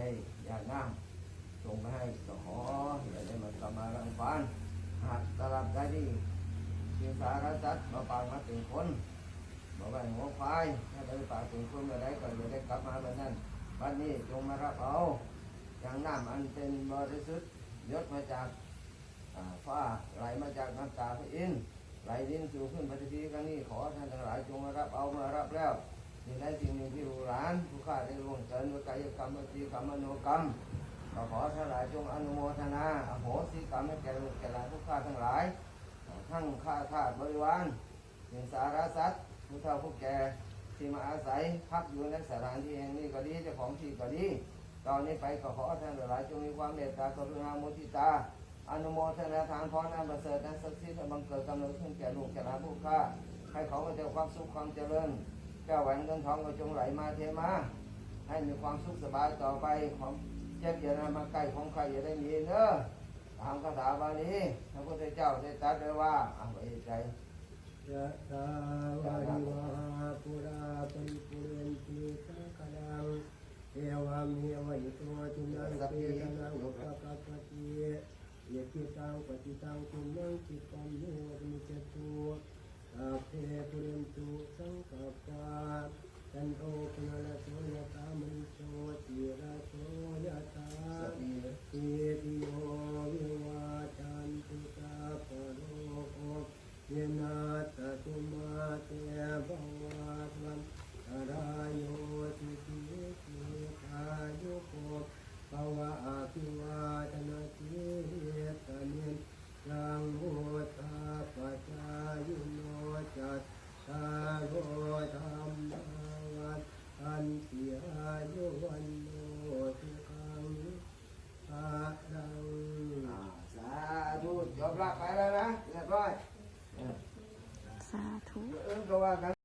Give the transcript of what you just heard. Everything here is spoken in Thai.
ได้ยาน้ำส่งไปให้สหออย่าได้มาสมารังฟานหากตลับได้ดีเชียสารจัดมาปางมาถึงคนบอกว่าหัวควายถ้าได้ปางถึงคนเมื่อไดก็จะได้กลับมาเมื่อนั้นบัดนี้จงมารับเอาย่างน้ำอันเป็นบริสุทธิ์ยศมาจากฟ้าไหลมาจากน้ำตาพระอินทร์ไหลดินสู่ขึ้นปฏิทินครั้งนี้ขอท่านทั้งหลายจงมารับเอามารับแล้ว สิ่งใดสิ่งหนึ่งที่รู้หลานผู้ข้าได้ล่วงเกินวิกายกรรมวจีกรรมมโนกรรมก็ขอทั้งหลายจงอนุโมทนาอโหสิกรรมให้แก่ลูกแก่หลานทุกข้าทั้งหลาย ทั้งข้าทาสบริวารสิ่งสารสัตว์ผู้เฒ่าผู้แก่ที่มาอาศัยพักอยู่ในสถานที่แห่งนี้ก็ดีเจ้าของที่ก็ดีตอนนี้ไปก็ขอท่านหลายจงมีความเมตตากรุณาโมทิตาอนุโมทนาทานพรอันประเสริฐนั้นศักดิ์สิทธิ์และบังเกิดกำเนิดขึ้นแก่ลูกแก่หลานผู้ข้าให้เขาก็เจอความสุขความเจริญ แก้วแหวนเงินทองก็จงไหลมาเทมา ให้มีความสุขสบายต่อไปความเจ็บอย่าได้มาใกล้ของใครอย่าได้มีเนอะตามคาถาบาลีพระพุทธเจ้าได้ตรัสไว้ว่าอะไว้ใจยะถาวาริวาปุราปริปุเรนติสังขลังเอวามีวิโตทินังเปตนังอุปกัปปติยะกิตังปฏิตังตุมังคิปันโนมิจตุอาเพปุเรนตุสังกัปปะ จันโทปนละโสยะตามิโชติราโสยะตา สติ อิติโยวิวาจันตุตาปโรโกยนาตตุมาเตภวัตวันตรายโยติติติกายุโกภวะอาภิวาทนาสิตานิจังโหตาปัจจายุโนจัตตารโหธรรมาวัฏอันติอายุวันโนสุขัง อาดัง อ่าสาธุจบละไปแล้วนะ เรียบร้อยสาธุ เออก็ว่ากัน